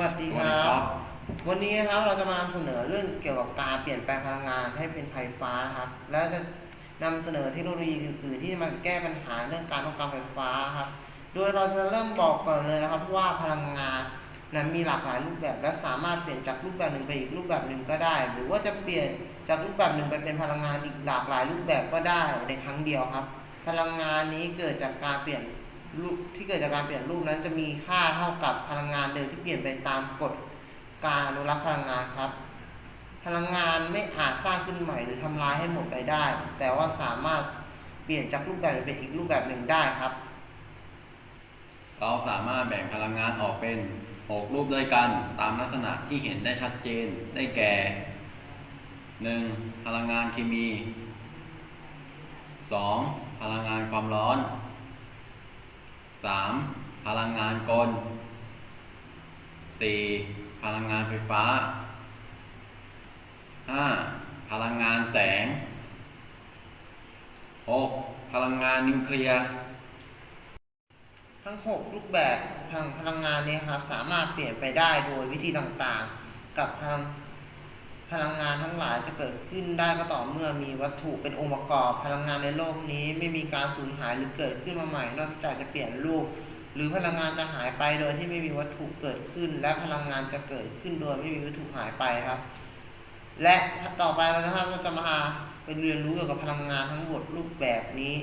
วัสดีคสวัสดีรัครับบวันนี้นะครับเราจะมานำเสนอเรื่องเกี่ยวกับการเปลี่ยนแปลงพลังงานให้เป็นไฟฟ้านะครับ แล้วจะนำเสนอเทคโนโลยีอื่นๆที่จะมาแก้ปัญหาเรื่องการต้องการไฟฟ้าครับ โดยเราจะเริ่มบอกก่อนเลยนะครับว่าพลังงานนั้นมีหลากหลายรูปแบบและสามารถเปลี่ยนจากรูปแบบหนึ่งไปอีกรูปแบบหนึ่งก็ได้ หรือว่าจะเปลี่ยนจากรูปแบบหนึ่งไปเป็นพลังงานอีกหลากหลายรูปแบบก็ได้ในครั้งเดียวครับ พลังงานนี้เกิดจากการเปลี่ยน รูปที่เกิดจากการเปลี่ยนรูปนั้นจะมีค่าเท่ากับพลังงานเดิมที่เปลี่ยนไปตามกฎการอนุรักษ์พลังงานครับ พลังงานไม่อาจสร้างขึ้นใหม่หรือทำลายให้หมดไปได้ แต่ว่าสามารถเปลี่ยนจากรูปแบบเป็นอีกรูปแบบหนึ่งได้ครับ เราสามารถแบ่งพลังงานออกเป็นหกรูปด้วยกันตามลักษณะที่เห็นได้ชัดเจนได้แก่ 1. พลังงานเคมี 2. พลังงานความร้อน 3. พลังงานกล 4. พลังงานไฟฟ้า 5. พลังงานแสง 6. พลังงานนิวเคลียร์ทั้ง 6 รูปแบบทางพลังงานนี้ครับสามารถเปลี่ยนไปได้โดยวิธีต่างๆ กับพลัง พลังงานทั้งหลายจะเกิดขึ้นได้ก็ต่อเมื่อมีวัตถุเป็นองค์ประกอบ พลังงานในโลกนี้ไม่มีการสูญหายหรือเกิดขึ้นมาใหม่ นอกจากจะเปลี่ยนรูป หรือพลังงานจะหายไปโดยที่ไม่มีวัตถุเกิดขึ้น และพลังงานจะเกิดขึ้นโดยไม่มีวัตถุหายไปครับ และต่อไปเรานะครับเราจะมาเป็นเรียนรู้เกี่ยวกับพลังงานทั้งหมดรูปแบบนี้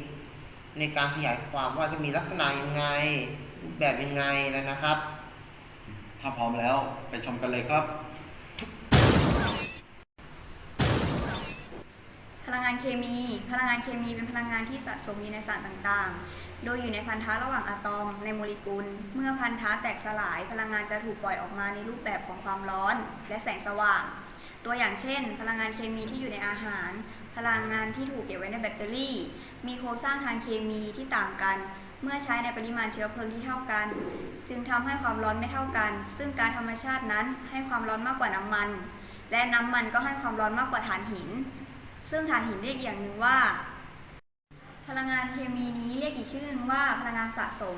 ในการขยายความว่าจะมีลักษณะยังไงรูปแบบยังไงนะครับถ้าพร้อมแล้วไปชมกันเลยครับ พ ลังงานเคมี พลังงานเคมีเป็นพลังงานที่สะสมอยู่ในสารต่างๆ โดยอยู่ในพันธะระหว่างอะตอมในโมเลกุล เมื่อพันธะแตกสลาย พลังงานจะถูกปล่อยออกมาในรูปแบบของความร้อน และแสงสว่าง ตัวอย่างเช่น พลังงานเคมีที่อยู่ในอาหาร พลังงานที่ถูกเก็บไว้ในแบตเตอรี่ มีโครงสร้างทางเคมีที่ต่างกัน เมื่อใช้ในปริมาณเชื้อเพลิงที่เท่ากัน จึงทำให้ความร้อนไม่เท่ากัน ซึ่งการธรรมชาตินั้นให้ความร้อนมากกว่าน้ำมัน และน้ำมันก็ให้ความร้อนมากกว่าถ่านหิน ซึ่งถ่านหินเรียกอีกอย่างหนึ่งว่า พลังงานเคมีนี้เรียกอีกชื่อหนึ่งว่า พลังงานสะสม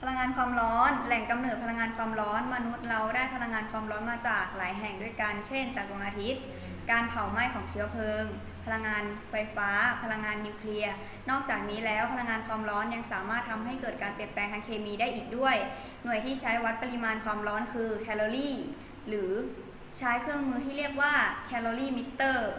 พลังงานความร้อน แหล่งกำเนิดพลังงานความร้อน มนุษย์เราได้พลังงานความร้อนมาจากหลายแห่งด้วยกัน เช่น จากดวงอาทิตย์ การเผาไหม้ของเชื้อเพลิง พลังงานไฟฟ้า พลังงานนิวเคลียร์ นอกจากนี้แล้วพลังงานความร้อนยังสามารถทำให้เกิดการเปลี่ยนแปลงทางเคมีได้อีกด้วย หน่วยที่ใช้วัดปริมาณความร้อนคือแคลอรี่ หรือใช้เครื่องมือที่เรียกว่าแคลอรี่มิเตอร์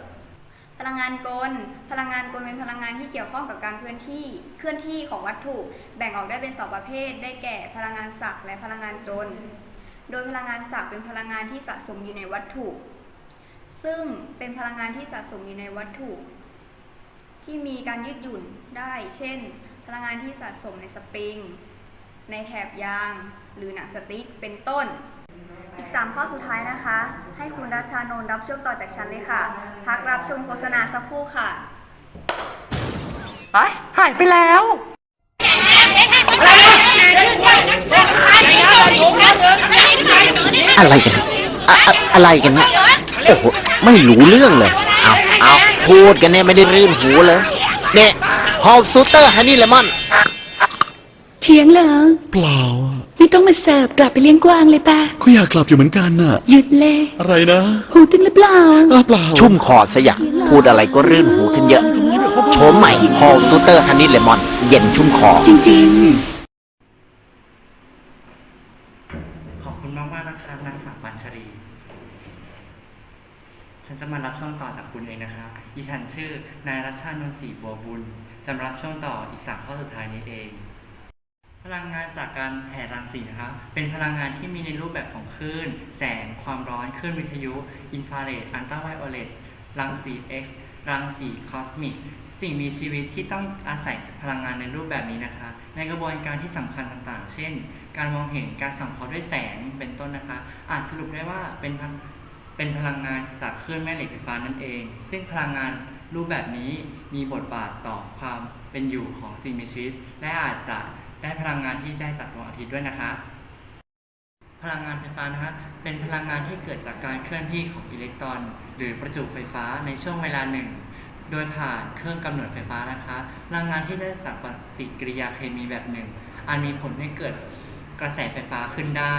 พลังงานกล พลังงานกลเป็นพลังงานที่เกี่ยวข้องกับการเคลื่อนที่ เคลื่อนที่ของวัตถุ แบ่งออกได้เป็นสองประเภท ได้แก่ พลังงานศักย์และพลังงานจนโดยพลังงานศักย์เป็นพลังงานที่สะสมอยู่ในวัตถุ ซึ่งเป็นพลังงานที่สะสมอยู่ในวัตถุ ที่มีการยืดหยุ่นได้ เช่น พลังงานที่สะสมในสปริง ในแถบยาง หรือหนังสติ๊ก เป็นต้น อีก 3 ข้อสุดท้ายนะคะ ให้คุณรัชชานนท์รับช่วงต่อจากฉันเลยค่ะ พักรับชมโฆษณาสักครู่ค่ะ ไปหายไปแล้วอะไรกันอะอะอะไรกันเนี่ยโอ้โหไม่รู้เรื่องเลย เอาเอาพูดกันเนี่ยไม่ได้รื่นหูเลยเนี่ยฮอลซูเตอร์ฮันนี่เลมอน เถียงเหรอ เปล่า ไม่ต้องมาเสิร์ฟกลับไปเลี้ยงกวางเลยป่ะก็อยากกลับอยู่เหมือนกันน่ะ หยุดเลยอะไรนะหูตึงหรือเปล่าอ้าวเปล่าชุ่มคอซะอย่างพูดอะไรก็รื่นหูขึ้นเยอะ โฉมใหม่ฮอลซูเตอร์ฮันนี่เลมอน เย็นชุ่มคอ จริงขอบคุณมากมากๆนะครับนางสาวปัญชรี ฉันจะมารับช่วงต่อจากคุณเองนะครับอีฉันชื่อนายรัชชานนท์ศรีบัวบุญจะมารับช่วงต่ออีกสามข้อสุดท้ายนี้เอง พลังงานจากการแผ่รังสีนะครับ เป็นพลังงานที่มีในรูปแบบของคลื่น แสง ความร้อน คลื่นวิทยุ อินฟราเรด อัลตราไวโอเลต รังสี X รังสีคอสมิก สิ่งมีชีวิตที่ต้องอาศัยพลังงานในรูปแบบนี้นะคะ ในกระบวนการที่สำคัญต่างๆ เช่น การมองเห็น การสังเคราะห์ด้วยแสง เป็นต้นนะคะ อาจสรุปได้ว่าเป็นเป็นพลังงานจากคลื่นแม่เหล็กไฟฟ้านั่นเอง ซึ่งพลังงานรูปแบบนี้มีบทบาทต่อความเป็นอยู่ของสิ่งมีชีวิต และอาจจะ ได้พลังงานที่ได้จากดวงอาทิตย์ด้วยนะคะ พลังงานไฟฟ้านะคะเป็นพลังงานที่เกิดจากการเคลื่อนที่ของอิเล็กตรอน หรือประจุไฟฟ้าในช่วงเวลาหนึ่ง โดยผ่านเครื่องกำเนิดไฟฟ้านะคะ พลังงานที่ได้จากปฏิกิริยาเคมีแบบหนึ่งอาจมีผลให้เกิดกระแสไฟฟ้าขึ้นได้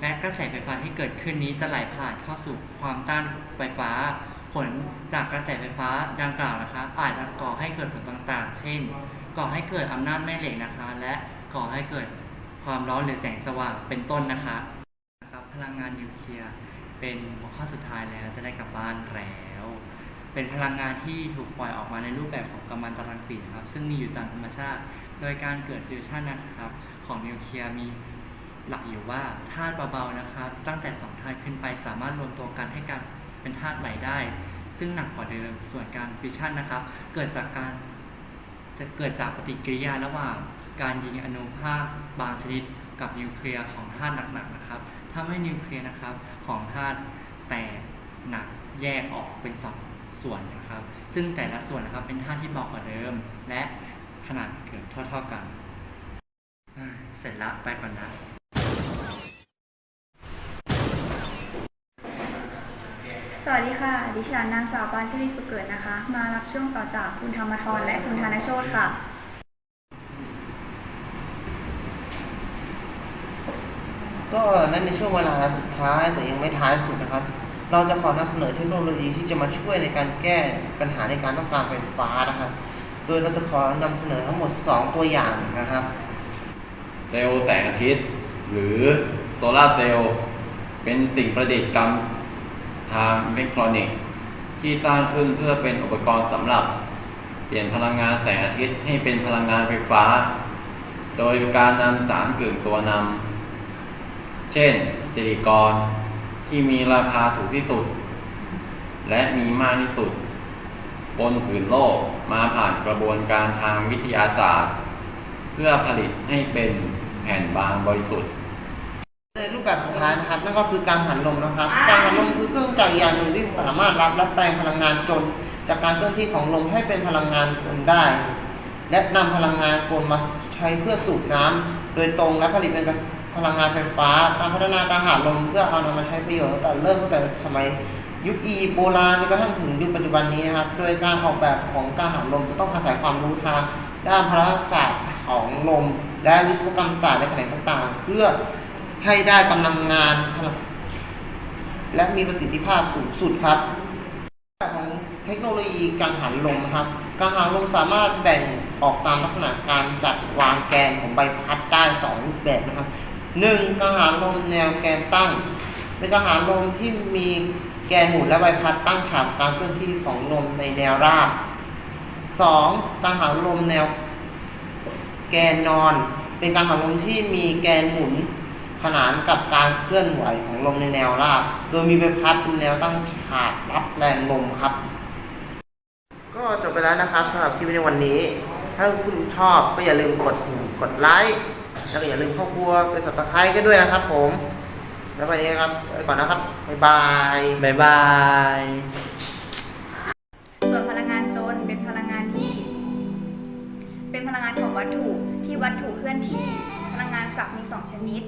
และกระแสไฟฟ้าที่เกิดขึ้นนี้จะไหลผ่านเข้าสู่ความต้านไฟฟ้าผลจากกระแสไฟฟ้าดังกล่าวนะคะ อาจจะก่อให้เกิดผลต่างๆ เช่น ก่อให้เกิดอำนาจแม่เหล็กนะคะ และก่อให้เกิดความร้อนหรือแสงสว่างเป็นต้นนะคะนะครับ พลังงานนิวเคลียร์เป็นหัวข้อสุดท้ายแล้วจะได้กลับบ้านแล้ว เป็นพลังงานที่ถูกปล่อยออกมาในรูปแบบของกัมมันตรังสีนะครับ ซึ่งมีอยู่ตามธรรมชาติ โดยการเกิดฟิวชันนะครับ ของนิวเคลียร์มีหลักอยู่ว่าธาตุเบาๆนะครับ ตั้งแต่สองธาตุขึ้นไปสามารถรวมตัวกันให้กันเป็นธาตุใหม่ได้ ซึ่งหนักกว่าเดิมส่วนการฟิวชันนะครับ เกิดจากการ จะเกิดจากปฏิกิริยาระหว่างการยิงอนุภาคบางชนิดกับนิวเคลียร์ของธาตุหนักๆนะครับทำให้นิวเคลียร์นะครับของธาตุแตกหนักแยกออกเป็นสองส่วนนะครับ ซึ่งแต่ละส่วนนะครับเป็นธาตุที่เบากว่าเดิม และขนาดเกือบเท่า ๆกัน เสร็จแล้วไปก่อนนะ วัสดีค่ะ ดิฉันนางสาวปานชลีสุขเกิดนะคะ มารับช่วงต่อจากคุณธรรมทรและคุณธนโชตค่ะ ก็นั่นในช่วงเวลาสุดท้ายแต่ยังไม่ท้ายสุดนะครับ เราจะขอนำเสนอเทคโนโลยีที่จะมาช่วยในการแก้ปัญหาในการต้องการไฟฟ้านะครับ โดยเราจะขอนำเสนอทั้งหมด 2 ตัวอย่างนะครับ เซลล์แสงอาทิตย์ หรือโซลาร์เซลล์เป็นสิ่งประดิษฐ์กรรม ทางอิเล็กทรอนิกส์ที่สร้างขึ้นเพื่อเป็นอุปกรณ์สำหรับ เปลี่ยนพลังงานแสงอาทิตย์ให้เป็นพลังงานไฟฟ้า โดยการนำสารกึ่งตัวนำเช่นซิลิคอนที่มีราคาถูกที่สุด และมีมากที่สุด บนผืนโลกมาผ่านกระบวนการทางวิทยาศาสตร์ เพื่อผลิตให้เป็นแผ่นบางบริสุทธิ์ ในรูปแบบสุดท้ายนะครับนั่นก็คือการหันลมนะครับการหันลมคือเครื่องจักรอย่างหนึ่งที่สามารถรับและแปลงพลังงานจน จากการเคลื่อนที่ของลมให้เป็นพลังงานกลได้ และนำพลังงานกลมาใช้เพื่อสูบน้ำโดยตรงและผลิตเป็นพลังงานไฟฟ้า การพัฒนาการหันลมเพื่อเอานำมาใช้ประโยชน์ตั้งแต่เริ่มตั้งแต่สมัยยุคอียิปต์โบราณจนกระทั่งถึงยุคปัจจุบันนี้นะครับ โดยการออกแบบของการหันลมจะต้องอาศัยความรู้ทางด้านพละศาสตร์ของลม และวิศวกรรมศาสตร์และแขนงต่างๆ เพื่อ ให้ได้กำลังงาน และมีประสิทธิภาพสูงสุดครับของเทคโนโลยีกังหันลมครับกังหันลมสามารถแบ่งออกตามลักษณะการจัดวางแกนของใบพัดได้สองรูปแบบนะครับหนึ่งกังหันลมแนวแกนตั้งเป็นกังหันลมที่มีแกนหมุนและใบพัดตั้งฉากการเคลื่อนที่ของลมในแนวราบสองกังหันลมแนว แกนนอน เป็นกังหันลมที่มีแกนหมุน ขนานกับการเคลื่อนไหวของลมในแนวราบ โดยมีใบพัดเป็นแนวตั้งฉากรับแรงลมครับ ก็จบไปแล้วนะครับสำหรับคลิปในวันนี้ ถ้าคุณชอบก็อย่าลืมกดกดไลค์ แล้วก็อย่าลืมเข้าครัวไปสับตะไคร้กันด้วยนะครับผม แล้ววันนี้ครับไปก่อนนะครับ บ๊ายบาย บ๊ายบายส่วนพลังงานจนเป็นพลังงานที่ เป็นพลังงานของวัตถุที่วัตถุเคลื่อนที่ พลังงานศักดิ์มีสองชนิด